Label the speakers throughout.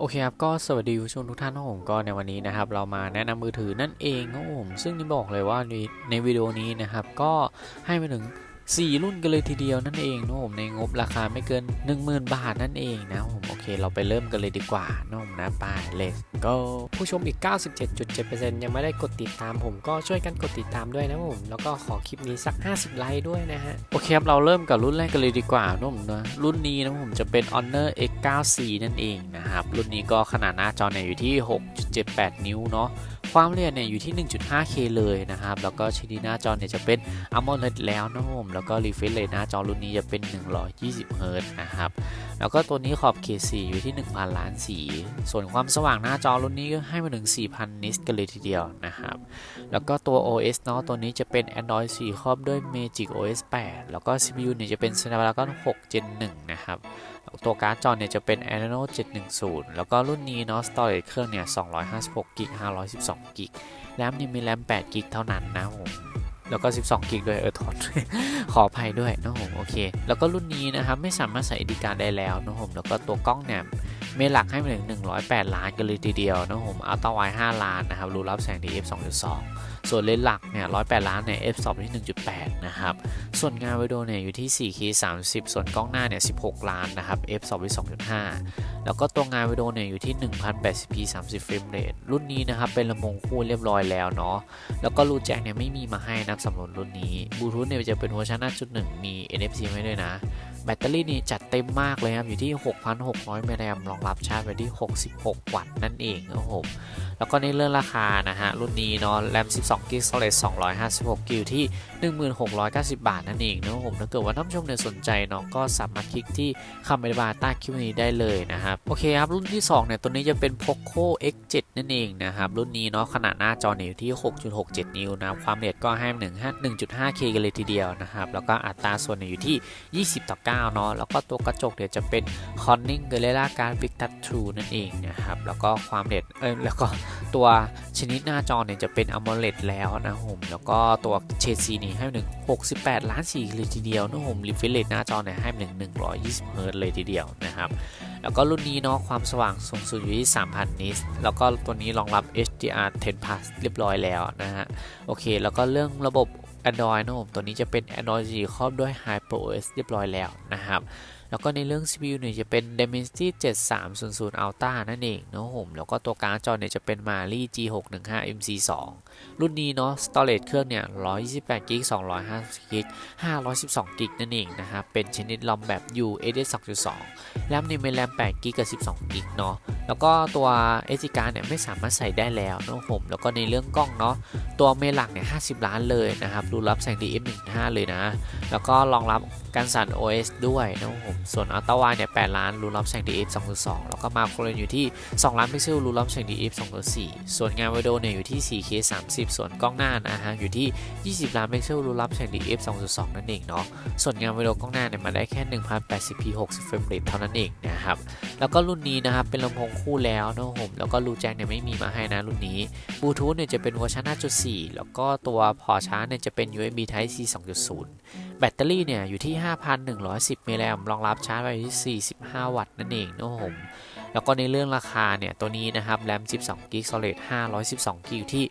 Speaker 1: โอเคครับ ก็สวัสดีผู้ชมทุกท่านนะผมก็ในวันนี้นะครับ เรามาแนะนำมือถือนั่นเองนะผมซึ่งนี่บอกเลยว่าในในวิดีโอนี้นะครับ ก็ให้ไปถึง 4 รุ่นกันเลยทีเดียวนั่นเองนะผมในงบราคาไม่เกิน 10,000 บาทนั่นเองนะผมโอเค เราไปเริ่มกันเลยดีกว่านะผมนะไป let's go
Speaker 2: ผู้ชมอีก 97.7%ยังไม่ได้กดติดตามผมก็ช่วยกันกดติดตามด้วยนะผมแล้วก็ขอคลิปนี้สัก 50 ไลค์ด้วยนะฮะ
Speaker 1: โอเคครับเราเริ่มกับรุ่นแรกกันเลยดีกว่านะผมนะรุ่นนี้นะผมจะเป็น Honor X9C นั่นเองนะครับรุ่นนี้ก็ขนาดหน้าจอเนี่ยอยู่ที่ 6.78 นิ้วเนาะ ความละเอียดเนี่ยอยู่ที่ 1.5K เลยนะครับ แล้วก็ชิ้นหน้าจอเนี่ยจะเป็น AMOLED แล้วนะผมแล้วก็ refresh rate หน้าจอรุ่นนี้จะเป็น 120 Hz นะครับแล้วก็ตัวนี้ขอบเขตสีอยู่ที่ 1,000 ล้านสี ส่วนความสว่างหน้าจอรุ่นนี้ก็ให้มาถึง 4,000 นิตกันเลยทีเดียวนะครับ แล้วก็ตัว OS เนาะตัวนี้จะเป็น Android 4 ครอบด้วย Magic OS 8 แล้วก็ CPU เนี่ยจะเป็น Snapdragon 6 Gen 1 นะครับตัวการ์ดจอเนี่ยจะเป็น Adreno 710 แล้วก็รุ่นนี้เนาะ storage เครื่องเนี่ย256กิก512กิกแรมนี่มีแรม8กิกเท่านั้นนะผมแล้วก็ 12 กิกด้วยเออทอนขออภัยด้วยนะผมโอเค แล้วก็รุ่นนี้นะครับ ไม่สามารถใส่ SD card ได้แล้วนะผมแล้วก็ตัวกล้องเนี่ย เมหลักให้มาถึง 108 ล้านกันเลยทีเดียวนะผมอัลตร้าไว5ล้านนะครับรูรับแสงดี f 2.2 ส่วนเลนส์หลักเนี่ย 108 ล้านเนี่ย f 2ที่ 1.8 นะครับ ส่วนงานวิดีโอเนี่ยอยู่ที่ 4K 30 ส่วนกล้องหน้าเนี่ย 16 ล้านนะครับ f 2ที่2.5 แล้วก็ตัวงานวิดีโอเนี่ยอยู่ที่ 1080p 30เฟรมเรทรุ่นนี้นะครับเป็นลำโพงคู่เรียบร้อยแล้วเนาะ แล้วก็รูแจ็คเนี่ยไม่มีมาให้นะสำหรับรุ่นนี้บลูทูธเนี่ยจะเป็นเวอร์ชัน5.1 มี NFC ให้ด้วยนะ แบตเตอรี่นี่จัดเต็มมากเลยครับ อยู่ที่ 6,600มิลลิแอมป์รองรับชาร์จไปที่ 66 วัตต์นั่นเองครับผม แล้วก็ในเรื่องราคานะฮะ รุ่นนี้เนาะแรม 12 g b storage 256 g b ที่ 1690 บาทนั่นเองนะครับผมถ้าเกิดว่าท่านผู้ชมเนี่ยสนใจเนาะก็สามารถคลิกที่คำอธิบายใต้คลิปนี้ได้เลยนะครับ โอเคครับ รุ่นที่ 2 เนี่ย ตัวนี้จะเป็น Poco X7 นั่นเองนะครับ รุ่นนี้เนาะขนาดหน้าจอเนี่ยอยู่ที่ 6.67 นิ้วนะความละเอียดก็ให้ 1.5K กันเลยทีเดียวนะครับ แล้วก็อัตราส่วนเนี่ยอยู่ที่ 20 ต่อ 9 เนาะแล้วก็ตัวกระจกเนี่ยจะเป็น Corning Gorilla Glass Big Touch True นั่นเองนะครับแล้วก็ความละเอียดเอ้ยแล้วก็ตัวชนิดหน้าจอเนี่ยจะเป็น AMOLED แล้วนะผมแล้วก็ตัวเฉดสีนี่ให้ถึง68 ล้านสีเลยทีเดียวนะผม refresh หน้าจอเนี่ยให้ถึง120 Hz เลยทีเดียวนะครับแล้วก็รุ่นนี้เนาะความสว่างสูงสุดอยู่ที่ 3,000 นิตแล้วก็ตัวนี้รองรับ HDR 10 plus เรียบร้อยแล้วนะฮะโอเค แล้วก็เรื่องระบบ Android นะผมตัวนี้จะเป็น Android 4ครอบด้วย HyperOS เรียบร้อยแล้วนะครับ แล้วก็ในเรื่อง CPU เนี่ยจะเป็น Dimensity 7300 Ultra นั่นเองเนาะผมแล้วก็ตัวการ์ดจอเนี่ยจะเป็น Mali G615 MC2 รุ่นนี้เนาะ storage เครื่องเนี่ย128 g b 250 g b 512 g b นั่นเองนะครับเป็นชนิดลอมแบบ UAD 2.2 แรมนี่เป็นแรม8 g b กับ 12 g b เนาะแล้วก็ตัว SD card เนี่ยไม่สามารถใส่ได้แล้วเนาะผมแล้วก็ในเรื่องกล้องเนาะตัวเมหลักเนี่ย 50 ล้านเลยนะครับ รูรับแสงดี f1.5 เลยนะ แล้วก็รองรับการสั่น OS ด้วยนะผมส่วนอัลตร้าไวเนี่ย8ล้านรูรับแสงดี f 2.2แล้วก็มาโครเลนอยู่ที่2ล้านพิกเซลรูรับแสงดี f 2.4ส่วนงานวิดีโอเนี่ยอยู่ที่ 4K 30ส่วนกล้องหน้านะฮะอยู่ที่20ล้านพิกเซลรูรับแสงดี f 2.2นั่นเองเนาะส่วนงานวิดีโอกล้องหน้าเนี่ยมาได้แค่ 180p 60เฟรมเรทเท่านั้นเองนะครับแล้วก็รุ่นนี้นะครับเป็นลำโพงคู่แล้วนะผมแล้วก็รูแจ็คเนี่ยไม่มีมาให้นะรุ่นนี้บลูทูธเนี่ยจะเป็นเวอร์ชัน5.4 แล้วก็ตัวพอชาร์จเนี่ยจะเป็น USB Type C 2.0 แบตเตอรี่เนี่ยอยู่ที่ 5,110มิลลิแอมป์รองรับชาร์จไปที่ 45 วัตต์นั่นเองนะครับผม แล้วก็ในเรื่องราคาเนี่ยตัวนี้นะครับแรม 12 g b storage 512 g b อยู่ที่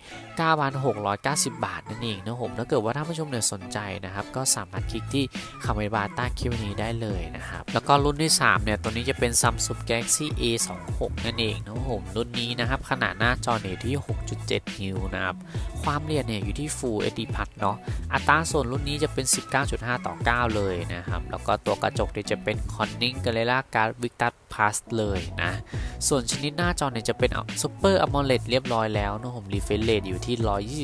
Speaker 1: 9,690 บาทนั่นเองนะครับผมถ้าเกิดว่าท่านผู้ชมเนี่ยสนใจนะครับก็สามารถคลิกที่คำอธิบายใต้คลิปนี้ได้เลยนะครับแล้วก็รุ่นที่ 3 เนี่ยตัวนี้จะเป็น Samsung Galaxy A26 นั่นเองนะครับผมรุ่นนี้นะครับขนาดหน้าจอเนี่ยที่ 6.7 นิ้วนะครับความละเอียดเนี่ยอยู่ที่ Full HD Plus เนาะอัตราส่วนรุ่นนี้จะเป็น 19.5 ต่อ 9 เลยนะครับแล้วก็ตัวกระจกเนี่ยจะเป็น Corning Gorilla Glass Big Touch Plus เลยนะ ส่วนชนิดหน้าจอเนี่ยจะเป็น Super AMOLED เรียบร้อยแล้วนะผม refresh rate อยู่ที่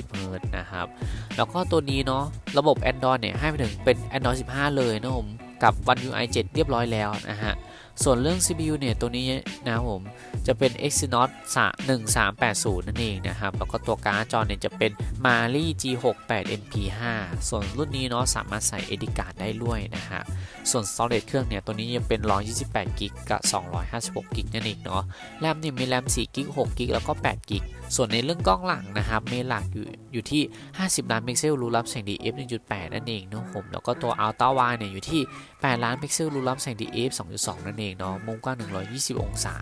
Speaker 1: 120 Hz นะครับ แล้วก็ตัวนี้เนาะระบบ Android เนี่ยให้ไปถึงเป็น Android 15 เลยนะผมกับ One UI 7 เรียบร้อยแล้วนะฮะ ส่วนเรื่อง CPU เนี่ยตัวนี้นะผม จะเป็น Exynos 1380 นั่นเองนะครับ แล้วก็ตัวการ์ดจอเนี่ยจะเป็น Mali G68 MP5 ส่วนรุ่นนี้เนาะสามารถใส่ SD card ได้ด้วยนะฮะ ส่วน storage เครื่องเนี่ย ตัวนี้จะเป็น 128 g b กับ256 g b นั่นเองเนาะ แรมเนี่ยมีแรม4 g b 6 g b แล้วก็8 g b ส่วนในเรื่องกล้องหลังนะครับเมหลักอยู่อยู่ที่ 50 ล้านพิกเซลรูรับแสง DF 1.8 นั่นเองนะครับผมแล้วก็ตัว Ultra Wide เนี่ยอยู่ที่ 8 ล้านพิกเซลรูรับแสง DF 2.2 นั่นเองเนาะมุมกว้าง 120 องศา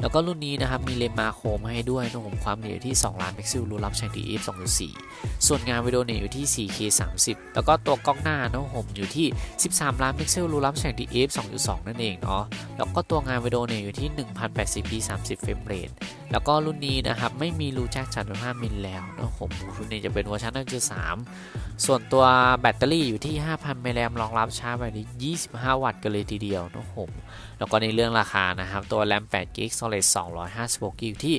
Speaker 1: แล้วก็รุรุ่นนี้นะครับมีเลนมาโคมให้ด้วยนะผมความละเอียดที่ 2 ล้านพิกเซลรูรับแสง DF 2.4 ส่วนงานวิดีโอเนี่ยอยู่ที่ 4K 30 แล้วก็ตัวกล้องหน้านะผมอยู่ที่ 13 ล้านพิกเซลรูรับแสง DF 2.2 นั่นเองเนาะแล้วก็ตัวงานวิดีโอเนี่ยอยู่ที่ 1080p 30 เฟรมเรทแล้วก็รุ่นนี้นะครับไม่มีรูแจ็ค3.5มิลแล้วนะผมบลูทูธเนี่ยจะเป็นเวอร์ชัน1.3 ส่วนตัวแบตเตอรี่อยู่ที่ 5,000มิลลิแอมรองรับชาร์จไปที่25 วัตต์กันเลยทีเดียวนะผมแล้วก็ในเรื่องราคานะครับตัวแรม8 g b Storage 256 g b อยู่ที่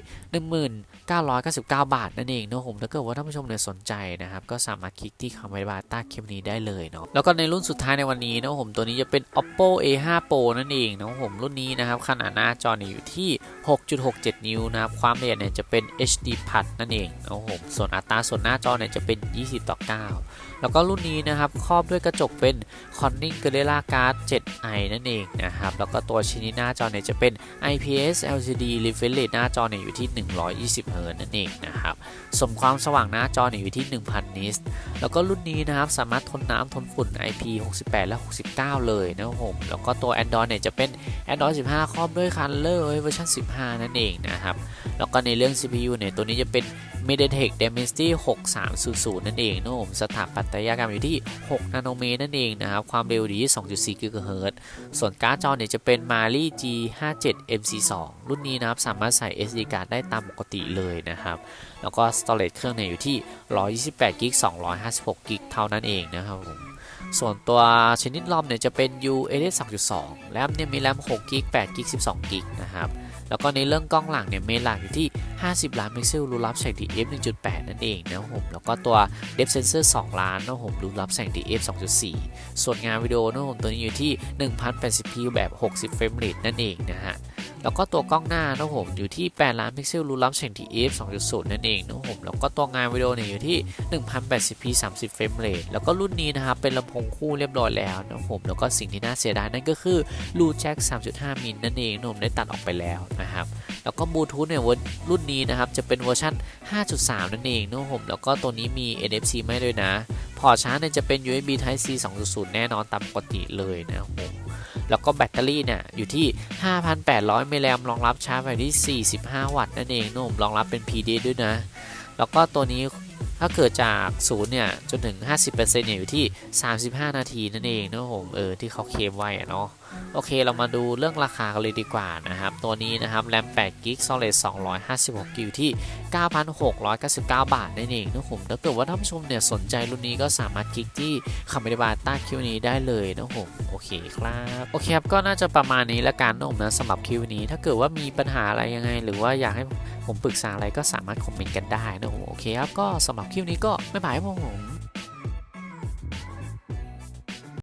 Speaker 1: 1999 บาทนั่นเองนะผมถ้าเกิดว่าท่านผู้ชมเนี่ยสนใจนะครับก็สามารถคลิกที่คำอธิบาต้คลิปนี้ได้เลยเนาะแล้วก็ในรุ่นสุดท้ายในวันนี้นะผมตัวนี้จะเป็น Oppo A5 Pro นั่นเองนะผมรุ่นนี้นะครับขนาดหน้าจอเนี่ยอยู่ที่ 6.67 นิ้วนะครับความละเอียดเนี่ยจะเป็น HD Plus นั่นเองนะผมส่วนอัตราส่วนหน้าจอเนี่ยจะเป็น 20ต่อ9 แล้วก็รุ่นนี้นะครับครอบด้วยกระจกเป็น Corning Gorilla Glass 7i นั่นเองนะครับ แล้วก็ตัวชิ้นนี้หน้าจอเนี่ยจะเป็น IPS LCD refresh rate หน้าจอเนี่ยอยู่ที่ 120 Hz นั่นเองนะครับ สมความสว่างหน้าจอเนี่ยอยู่ที่ 1000 nits แล้วก็รุ่นนี้นะครับสามารถทนน้ำทนฝุ่น IP68 และ 69 เลยนะผม แล้วก็ตัว Android เนี่ยจะเป็น Android 15 ครอบด้วย Color เวอร์ชัน15 นั่นเองนะครับ แล้วก็ในเรื่อง CPU เนี่ยตัวนี้จะเป็น MediaTek Dimensity 6300 นั่นเองนะครับผมสถาปัตยกรรมอยู่ที่ 6 นาโนเมตรนั่นเองนะครับความเร็วอยู่ที่ 2.4 GHz ส่วนการ์ดจอเนี่ยจะเป็น Mali G57 MC2 รุ่นนี้นะครับสามารถใส่ SD card ได้ตามปกติเลยนะครับ แล้วก็ storage เครื่องเนี่ยอยู่ที่ 128 g b 256 g b เท่านั้นเองนะครับผมส่วนตัวชนิดรอมเนี่ยจะเป็น UAS 2.2 แรมเนี่ยมีแรม6 g b 8 g b 12 g b นะครับ แล้วก็ในเรื่องกล้องหลังเนี่ยเมนหลักอยู่ที่ 50 ล้านพิกเซลรูรับแสง DF 1.8 นั่นเองนะครับผม แล้วก็ตัว Depth Sensor 2 ล้านนะครับผมรูรับแสง DF 2.4 ส่วนงานวิดีโอนะครับผมตัวนี้อยู่ที่ 1080p แบบ 60 เฟรมเรทนั่นเองนะฮะ แล้วก็ตัวกล้องหน้านะครับผมอยู่ที่ 8 ล้านพิกเซลรูรับแสง DF 2.0 นั่นเองนะครับผมแล้วก็ตัวงานวิดีโอเนี่ยอยู่ที่ 1080p 30 เฟรมเรทแล้วก็รุ่นนี้นะครับเป็นลำโพงคู่เรียบร้อยแล้วนะครับผมแล้วก็สิ่งที่น่าเสียดายนั่นก็คือรูแจ็ค 3.5 มิลนั่นเองนะครับผมได้ตัดออกไปแล้วนะครับแล้วก็บลูทูธเนี่ยรุ่นนี้นะครับจะเป็นเวอร์ชัน5.3 นั่นเองนะครับผมแล้วก็ตัวนี้มี NFC ไม่ด้วยนะ พอชาร์จเนี่ยจะเป็น USB Type C 2.0 แน่นอนตามปกติเลยนะครับผม แล้วก็แบตเตอรี่เนี่ยอยู่ที่ 5,800มิลลิแอมป์รองรับชาร์จไฟที่ 45 วัตต์นั่นเองนุ่มรองรับเป็น PD ด้วยนะ แล้วก็ตัวนี้ ถ้าเกิดจากศูนย์เนี่ยจนถึง 50%เนี่ยอยู่ที่ 35 นาทีนั่นเองนะครับผมเออที่เขาเคลมไว้อะเนาะโอเคเรามาดูเรื่องราคากันเลยดีกว่านะครับ ตัวนี้นะครับแรม8 g b Storage 256 g b อยู่ที่ 9,699 บาทนั่นเองนะครับผมถ้าเกิดว่าท่านผู้ชมเนี่ยสนใจรุ่นนี้ก็สามารถคลิกที่คำอธิบายใต้คลิปนี้ได้เลยนะครับผมโอเคครับโอเคครับก็น่าจะประมาณนี้ละกันนะครับผมนะสำหรับคลิปนี้ ถ้าเกิดว่ามีปัญหาอะไรยังไง หรือว่าอยากให้ผมปรึกษาอะไรก็สามารถคอมเมนต์กันได้นะครับผมโอเคครับก็สำหรับคลิปนี้ก็ไม่บายครับผม